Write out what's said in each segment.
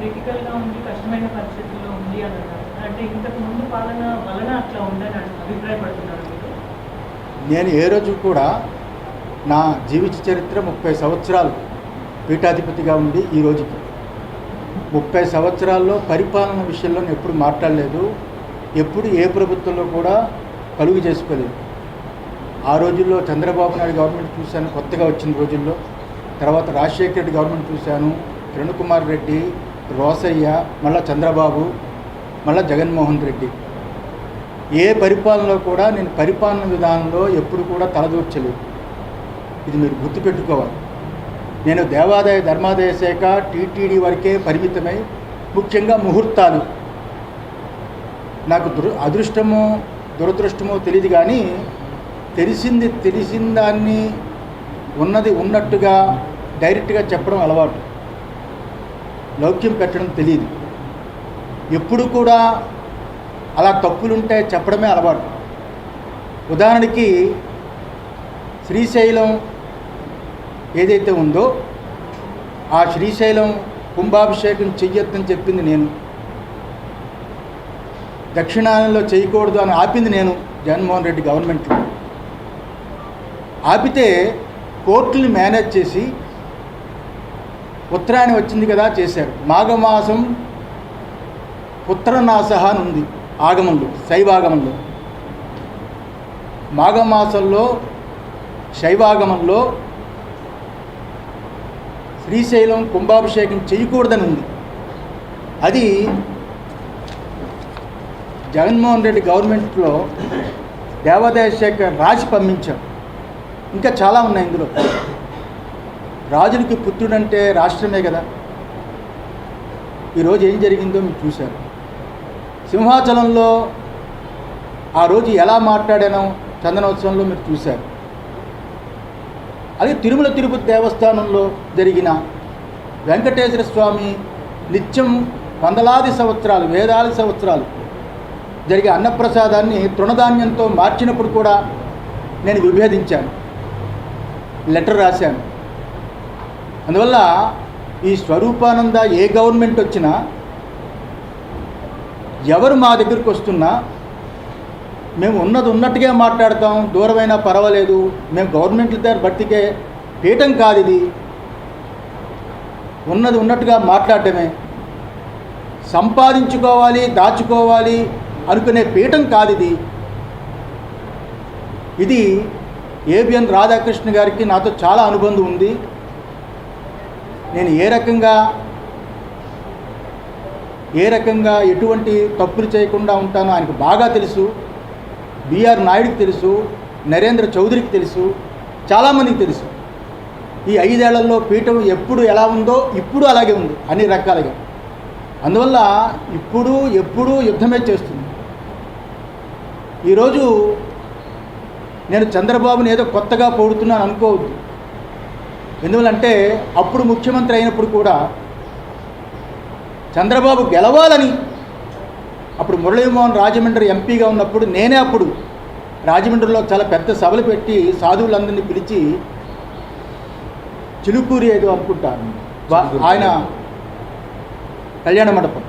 క్రిటికల్గా ఉంది కష్టమైన పరిస్థితుల్లో ఉంది అని అన్నారు. అంటే ఇంతకు ముందు పాలన వలన అట్లా ఉందని అభిప్రాయపడుతున్నారు నేను ఏ రోజు కూడా నా జీవిత చరిత్ర ముప్పై సంవత్సరాలు పీఠాధిపతిగా ఉండి ఈ రోజుకి ముప్పై సంవత్సరాల్లో పరిపాలన విషయంలో ఎప్పుడు మాట్లాడలేదు. ఎప్పుడు ఏ ప్రభుత్వంలో కూడా కలుగు చేసుకోలేదు. ఆ రోజుల్లో చంద్రబాబు నాయుడు గవర్నమెంట్ చూశాను కొత్తగా వచ్చిన రోజుల్లో. తర్వాత రాజశేఖర రెడ్డి గవర్నమెంట్ చూశాను కిరణ్ కుమార్ రెడ్డి రోసయ్య మళ్ళా చంద్రబాబు మళ్ళా జగన్మోహన్ రెడ్డి. ఏ పరిపాలనలో కూడా నేను పరిపాలన విధానంలో ఎప్పుడు కూడా తలదూర్చలేదు. ఇది మీరు గుర్తుపెట్టుకోవాలి నేను దేవాదాయ ధర్మాదాయ శాఖ టీటీడీ వరకే పరిమితమై ముఖ్యంగా ముహూర్తాలు. నాకు దుర్ అదృష్టమో దురదృష్టమో తెలియదు కానీ తెలిసింది తెలిసిన దాన్ని ఉన్నది ఉన్నట్టుగా డైరెక్ట్గా చెప్పడం అలవాటు. లౌక్యం పెట్టడం తెలియదు ఎప్పుడు కూడా అలా తప్పులుంటే చెప్పడమే అలవాటు. ఉదాహరణకి శ్రీశైలం ఏదైతే ఉందో ఆ శ్రీశైలం కుంభాభిషేకం చెయ్యొద్దని చెప్పింది నేను. దక్షిణాయనంలో చేయకూడదు అని ఆపింది నేను జగన్మోహన్ రెడ్డి గవర్నమెంట్లో. ఆపితే కోర్టుని మేనేజ్ చేసి ఉత్తరాయణం వచ్చింది కదా చేశారు. మాఘమాసం పుత్రనాశ అని ఉంది ఆగమంలో శైవాగమంలో. మాఘమాసంలో శైవాగమంలో శ్రీశైలం కుంభాభిషేకం చేయకూడదని ఉంది. అది జగన్మోహన్ రెడ్డి గవర్నమెంట్లో దేవాదాయ శాఖ రాసి పంపించాం ఇంకా చాలా ఉన్నాయి ఇందులో. రాజులకి పుత్రుడంటే రాష్ట్రమే కదా. ఈరోజు ఏం జరిగిందో మీరు చూశారు. సింహాచలంలో ఆ రోజు ఎలా మాట్లాడానో చందనోత్సవంలో మీరు చూశారు. అది తిరుమల తిరుపతి దేవస్థానంలో జరిగిన వెంకటేశ్వర స్వామి నిత్యం వందలాది సంవత్సరాలు వేలాది సంవత్సరాలు జరిగే అన్నప్రసాదాన్ని తృణధాన్యంతో మార్చినప్పుడు కూడా నేను విభేదించాను. లెటర్ రాశాను. అందువల్ల ఈ స్వరూపానంద ఏ గవర్నమెంట్ వచ్చినా ఎవరు మా దగ్గరికి వస్తున్నా మేము ఉన్నది ఉన్నట్టుగా మాట్లాడతాం దూరమైనా పర్వాలేదు మేము గవర్నమెంట్ దగ్గర బట్టికే పీఠం కాదు ఇది. ఉన్నది ఉన్నట్టుగా మాట్లాడటమే. సంపాదించుకోవాలి దాచుకోవాలి అనుకునే పీఠం కాదు ఇది. ఇది ఏబిఎన్ రాధాకృష్ణ గారికి నాతో చాలా అనుబంధం ఉంది. నేను ఏ రకంగా ఏ రకంగా ఎటువంటి తప్పులు చేయకుండా ఉంటానో ఆయనకు బాగా తెలుసు బిఆర్ నాయుడికి తెలుసు నరేంద్ర చౌదరికి తెలుసు చాలామందికి తెలుసు. ఈ ఐదేళ్ళలో పీఠం ఎప్పుడు ఎలా ఉందో ఇప్పుడు అలాగే ఉంది అన్ని రకాలుగా. అందువల్ల ఇప్పుడు ఎప్పుడూ యుద్ధమే చేస్తుంది. ఈరోజు నేను చంద్రబాబుని ఏదో కొత్తగా పొడుతున్నాను అనుకోవద్దు. ఎందువల్లంటే అప్పుడు ముఖ్యమంత్రి అయినప్పుడు కూడా చంద్రబాబు గెలవాలని అప్పుడు మురళీమోహన్ రాజమండ్రి ఎంపీగా ఉన్నప్పుడు నేనే అప్పుడు రాజమండ్రిలో చాలా పెద్ద సభలు పెట్టి సాధువులందరినీ పిలిచి చిలుకూరి ఏదో అనుకుంటాను. ఆయన కళ్యాణ మండపం.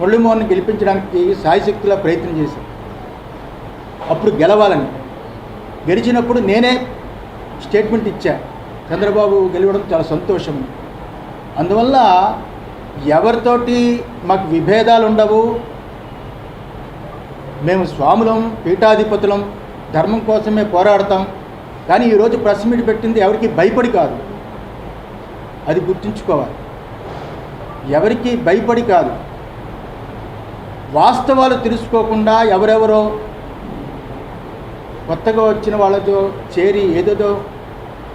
మురళీమోహన్ గెలిపించడానికి సాయశక్తిలా ప్రయత్నం చేశాను అప్పుడు గెలవాలని. గెలిచినప్పుడు నేనే స్టేట్మెంట్ ఇచ్చా. చంద్రబాబు గెలవడం చాలా సంతోషం. అందువల్ల ఎవరితోటి మాకు విభేదాలు ఉండవు. మేము స్వాములం పీఠాధిపతులం ధర్మం కోసమే పోరాడతాం. కానీ ఈరోజు ప్రెస్ మీట్ పెట్టింది ఎవరికి భయపడి కాదు. అది గుర్తుంచుకోవాలి. ఎవరికి భయపడి కాదు. వాస్తవాలు తెలుసుకోకుండా ఎవరెవరో కొత్తగా వచ్చిన వాళ్ళతో చేరి ఏదేదో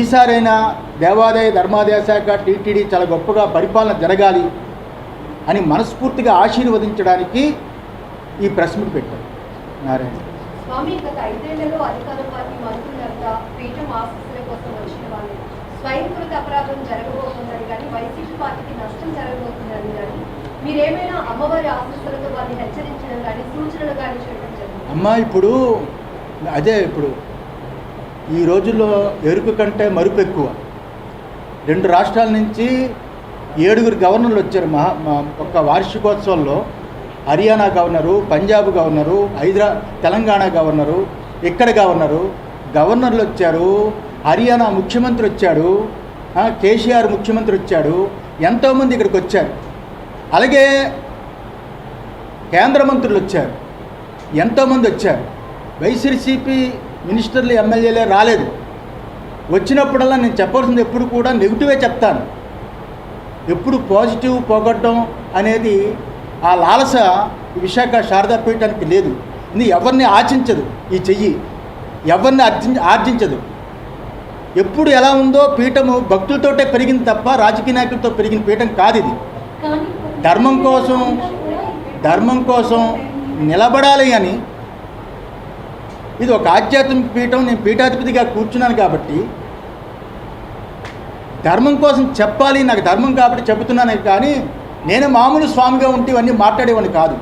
ఈసారైనా దేవాదాయ ధర్మాదాయ శాఖ టీటీడీ చాలా గొప్పగా పరిపాలన జరగాలి అని మనస్ఫూర్తిగా ఆశీర్వదించడానికి ఈ ప్రెస్ మీట్ పెట్టారు. నారాయణ. స్వామి గత ఐదేళ్ళలో అధికార పార్టీ మంత్రులంతా పీఠం ఆశీస్సుల కోసం వచ్చిన వాళ్ళు. స్వయంకృత అపరాధం జరగబోతుందని కానీ వైసీపీ పార్టీకి నష్టం జరగబోతుందని కానీ మీరేమైనా అమ్మవారి ఆశీస్సులతో వారిని హెచ్చరించడం కానీ సూచనలు కానీ చేయడం జరిగింది? అమ్మ ఇప్పుడు అదే ఇప్పుడు ఈ రోజుల్లో ఎరుకు కంటే మరుపు ఎక్కువ. రెండు రాష్ట్రాల నుంచి ఏడుగురు గవర్నర్లు వచ్చారు. మహా మా- వార్షికోత్సవంలో హర్యానా గవర్నరు పంజాబ్ గవర్నరు హైదరా తెలంగాణ గవర్నరు ఇక్కడ గవర్నరు గవర్నర్లు వచ్చారు. హర్యానా ముఖ్యమంత్రి వచ్చాడు. కేసీఆర్ ముఖ్యమంత్రి వచ్చాడు. ఎంతోమంది ఇక్కడికి వచ్చారు. అలాగే కేంద్ర మంత్రులు వచ్చారు. ఎంతోమంది వచ్చారు. వైసీపీ మినిస్టర్లు ఎమ్మెల్యేలే రాలేదు. వచ్చినప్పుడల్లా నేను చెప్పాల్సింది ఎప్పుడు కూడా నెగిటివే చెప్తాను. ఎప్పుడు పాజిటివ్ పోగొట్టడం అనేది ఆ లాలస ఈ విశాఖ శారదా పీఠానికి లేదు. ఇది ఎవరిని ఆశించదు ఈ చెయ్యి. ఎవరిని ఆర్జి ఆర్జించదు. ఎప్పుడు ఎలా ఉందో పీఠము భక్తులతోటే పెరిగింది తప్ప రాజకీయ నాయకులతో పెరిగిన పీఠం కాదు ఇది. ధర్మం కోసం ధర్మం కోసం నిలబడాలి అని ఇది ఒక ఆధ్యాత్మిక పీఠం నేను పీఠాధిపతిగా కూర్చున్నాను కాబట్టి ధర్మం కోసం చెప్పాలి నాకు ధర్మం కాబట్టి చెబుతున్నాను కానీ నేను మామూలు స్వామిగా ఉంటే ఇవన్నీ మాట్లాడేవాడిని కాదు.